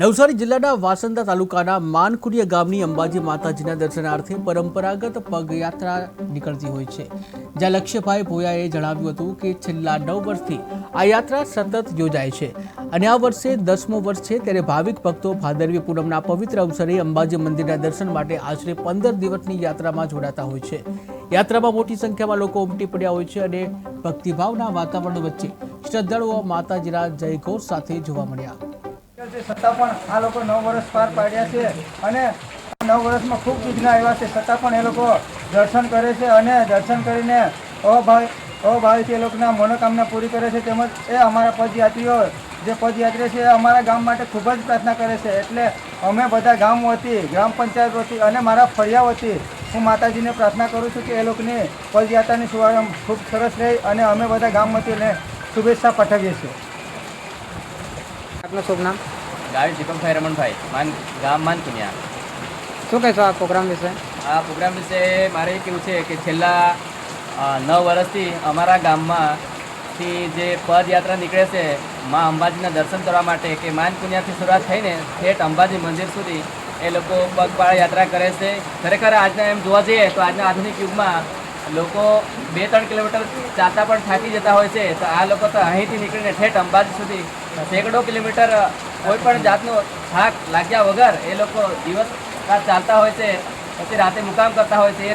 નવસારી જિલ્લાના વાસંદા તાલુકાના માનકુડિયા ગામની અંબાજી માતાજીના દર્શનાર્થે પરંપરાગત પગયાત્રા નીકળતી હોય છે. જ્યાં લક્ષ્યભાઈ ભોયાએ જણાવ્યું હતું કે છેલ્લા નવ વર્ષથી આ યાત્રા સતત યોજાય છે અને આ વર્ષે દસમો વર્ષ છે ત્યારે ભાવિક ભક્તો ભાદરવી પૂનમના પવિત્ર અવસરે અંબાજી મંદિરના દર્શન માટે આશરે પંદર દિવસની યાત્રામાં જોડાતા હોય છે. યાત્રામાં મોટી સંખ્યામાં લોકો ઉમટી પડ્યા હોય છે અને ભક્તિભાવના વાતાવરણ વચ્ચે શ્રદ્ધાળુઓ માતાજીના જયઘોષ સાથે જોવા મળ્યા. છે, છતાં પણ આ લોકો નવ વર્ષ પાર પાડ્યા છે અને નવ વર્ષમાં ખૂબ વિઘ્ન આવ્યા છે. છતાં પણ એ લોકો દર્શન કરે છે અને દર્શન કરીને અભાવ, અભાવથી એ લોકોના મનોકામના પૂરી કરે છે. તેમજ એ અમારા પદયાત્રીઓ, જે પદયાત્રી છે અમારા ગામ માટે ખૂબ જ પ્રાર્થના કરે છે. એટલે અમે બધા ગામ વતી ગ્રામ પંચાયત વતી અને મારા ફળિયા વતી હું માતાજીને પ્રાર્થના કરું છું કે એ લોકોની પદયાત્રાની શુભારંભ ખૂબ સરસ રહે અને અમે બધા ગામ વતીને શુભેચ્છા પાઠવીએ છીએ. આપનું શુભ નામ? ગાડી દીપકભાઈ રમણભાઈ માન ગામ માનકુનિયા. શું કહેશો આ પ્રોગ્રામ વિશે? આ પ્રોગ્રામ વિશે મારે એ કહેવું છે કે છેલ્લા નવ વર્ષથી અમારા ગામમાંથી જે પદયાત્રા નીકળે છે મા અંબાજીના દર્શન કરવા માટે કે માનકુનિયાથી શરૂઆત થઈને ઠેઠ અંબાજી મંદિર સુધી એ લોકો પગપાળા યાત્રા કરે છે. ખરેખર આજના એમ જોવા જઈએ તો આજના આધુનિક યુગમાં લોકો બે ત્રણ કિલોમીટર ચાલતા પણ થાકી જતા હોય છે. તો આ લોકો તો અહીંથી નીકળીને ઠેઠ અંબાજી સુધી સેંકડો કિલોમીટર કોઈ પણ જાતનો થાક લાગ્યા વગર એ લોકો દિવસ ચાલતા હોય છે, પછી રાતે મુકામ કરતા હોય છે, એ